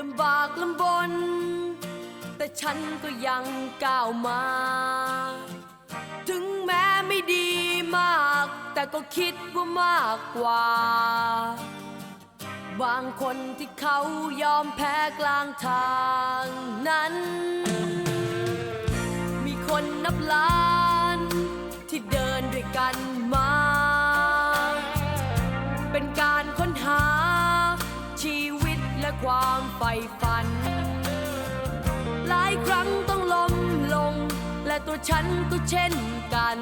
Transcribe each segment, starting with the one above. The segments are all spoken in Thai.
ลำบากลำบน แต่ฉันก็ยังก้าวมา ถึงแม้ไม่ดีมาก แต่ก็คิดว่ามากกว่า บางคนที่เขายอมแพ้กลางทางนั้น มีคนนับล้าน ที่เดินด้วยกันมา เป็นการ ความใฝ่ฝัน หลายครั้งต้องล้มลง และตัวฉันก็เช่นกัน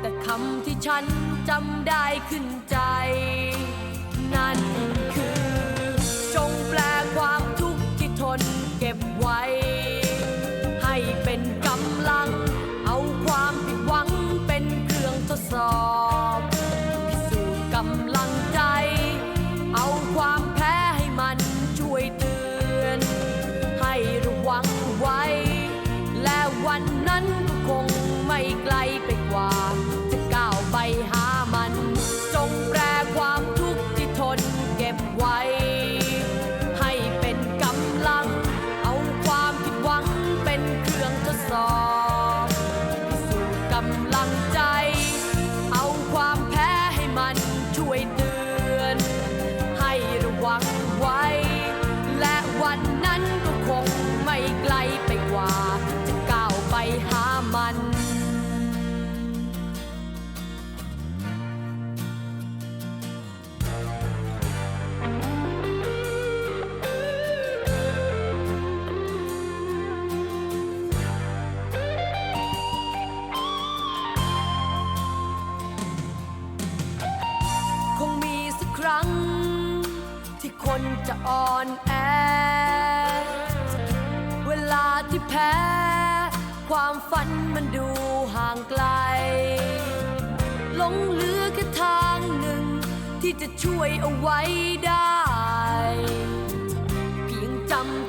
แต่คำที่ฉันจำได้ขึ้นใจ นั่นคือ จงแปลความทุกข์ที่ทนเก็บไว้ กำลัง คนจะอ่อนแอ เวลาที่แพ้ ความฝันมันดูห่างไกล หลงเหลือแค่ทางหนึ่ง ที่จะช่วยเอาไว้ได้ เพียงจำ